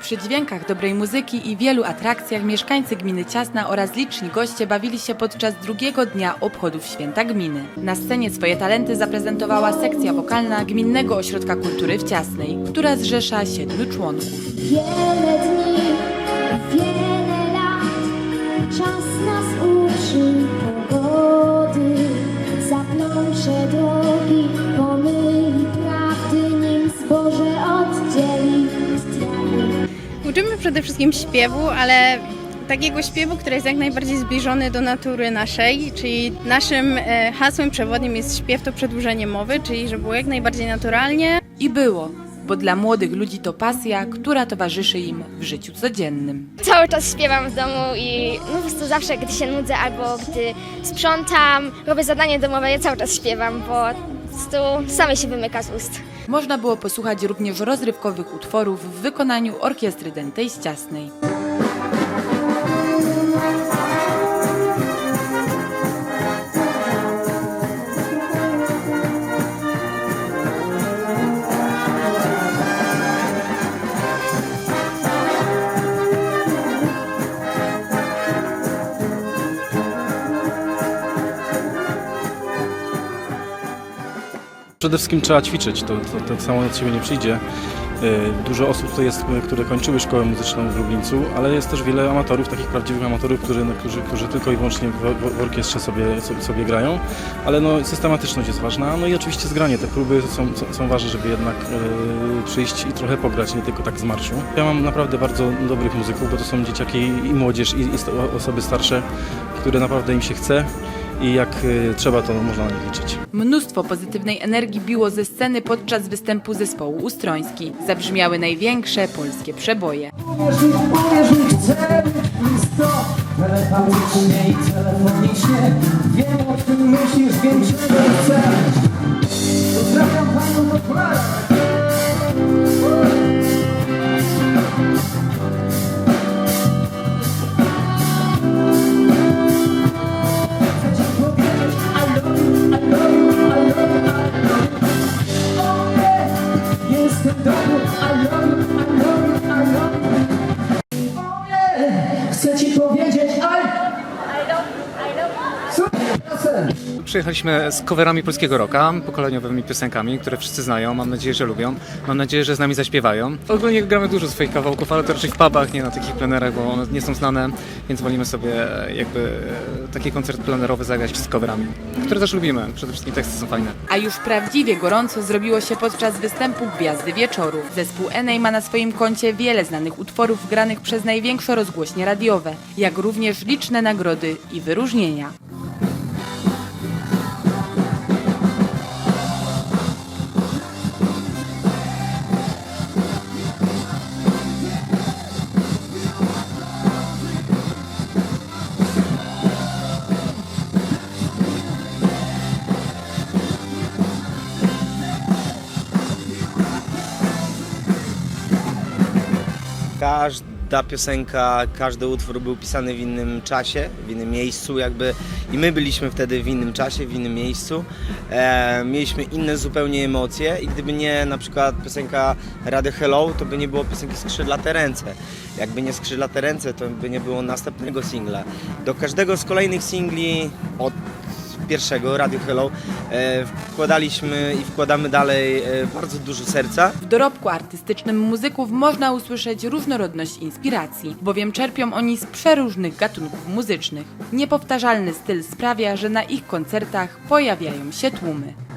Przy dźwiękach dobrej muzyki i wielu atrakcjach mieszkańcy gminy Ciasna oraz liczni goście bawili się podczas drugiego dnia obchodów święta gminy. Na scenie swoje talenty zaprezentowała sekcja wokalna Gminnego Ośrodka Kultury w Ciasnej, która zrzesza siedmiu członków. Wiele dni, przede wszystkim śpiewu, ale takiego śpiewu, który jest jak najbardziej zbliżony do natury naszej, czyli naszym e, hasłem przewodnim jest śpiew to przedłużenie mowy, czyli żeby było jak najbardziej naturalnie. I było, bo dla młodych ludzi to pasja, która towarzyszy im w życiu codziennym. Cały czas śpiewam w domu i no, po prostu zawsze, gdy się nudzę albo gdy sprzątam, robię zadanie domowe, ja cały czas śpiewam, bo po prostu same się wymyka z ust. Można było posłuchać również rozrywkowych utworów w wykonaniu orkiestry dętej z Ciasnej. Przede wszystkim trzeba ćwiczyć, to, to, to samo od siebie nie przyjdzie. E, Dużo osób tutaj jest, które kończyły szkołę muzyczną w Lublińcu, ale jest też wiele amatorów, takich prawdziwych amatorów, którzy, którzy, którzy tylko i wyłącznie w, w, orkiestrze sobie, sobie, sobie grają, ale no, systematyczność jest ważna, no i oczywiście zgranie, te próby są, są, ważne, żeby jednak e, przyjść i trochę pograć, nie tylko tak z marszu. Ja mam naprawdę bardzo dobrych muzyków, bo to są dzieciaki i młodzież, i, i osoby starsze, które naprawdę im się chce i jak e, trzeba, to można na nich liczyć. Mnóstwo pozytywnej energii biło ze sceny podczas występu zespołu Ustroński. Zabrzmiały największe polskie przeboje. Uwierz mi, uwierz mi, chcę blisko Telepatycznie i telefonicznie Wiem o czym myślisz, wiem czego chcesz Przyjechaliśmy z coverami polskiego rocka, pokoleniowymi piosenkami, które wszyscy znają, mam nadzieję, że lubią. Mam nadzieję, że z nami zaśpiewają. Ogólnie gramy dużo swoich kawałków, ale to raczej w pubach, nie na takich plenerach, bo one nie są znane, więc wolimy sobie e, jakby e, taki koncert plenerowy zagrać z coverami, które też lubimy. Przede wszystkim teksty są fajne. A już prawdziwie gorąco zrobiło się podczas występu Gwiazdy Wieczoru. Zespół Enej ma na swoim koncie wiele znanych utworów granych przez największe rozgłośnie radiowe, jak również liczne nagrody i wyróżnienia. Każda piosenka, każdy utwór był pisany w innym czasie, w innym miejscu jakby i my byliśmy wtedy w innym czasie, w innym miejscu. E, mieliśmy inne zupełnie emocje i gdyby nie na przykład piosenka Radio Hello, to by nie było piosenki Skrzydlate Ręce. Jakby nie Skrzydlate Ręce, to by nie było następnego singla. Do każdego z kolejnych singli od pierwszego, Radio Hello, e, wkładaliśmy i wkładamy dalej e, bardzo dużo serca. W dorobku artystycznym muzyków można usłyszeć różnorodność inspiracji, bowiem czerpią oni z przeróżnych gatunków muzycznych. Niepowtarzalny styl sprawia, że na ich koncertach pojawiają się tłumy.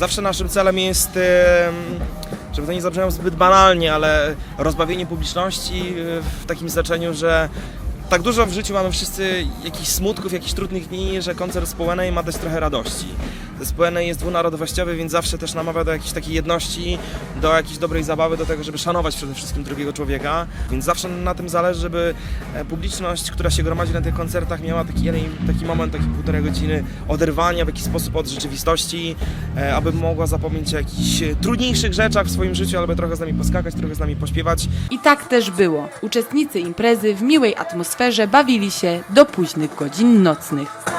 Zawsze naszym celem jest, żeby to nie zabrzmiało zbyt banalnie, ale rozbawienie publiczności e, w takim znaczeniu, że tak dużo w życiu mamy wszyscy jakichś smutków, jakichś trudnych dni, że koncert z Połenej ma dać trochę radości. NA jest dwunarodowościowy, więc zawsze też namawia do jakiejś takiej jedności, do jakiejś dobrej zabawy, do tego, żeby szanować przede wszystkim drugiego człowieka. Więc zawsze na tym zależy, żeby e, publiczność, która się gromadzi na tych koncertach, miała taki, taki moment, taki półtorej godziny oderwania w jakiś sposób od rzeczywistości, e, aby mogła zapomnieć o jakichś e, trudniejszych rzeczach w swoim życiu, albo trochę z nami poskakać, trochę z nami pośpiewać. I tak też było. Uczestnicy imprezy w miłej atmosferze bawili się do późnych godzin nocnych.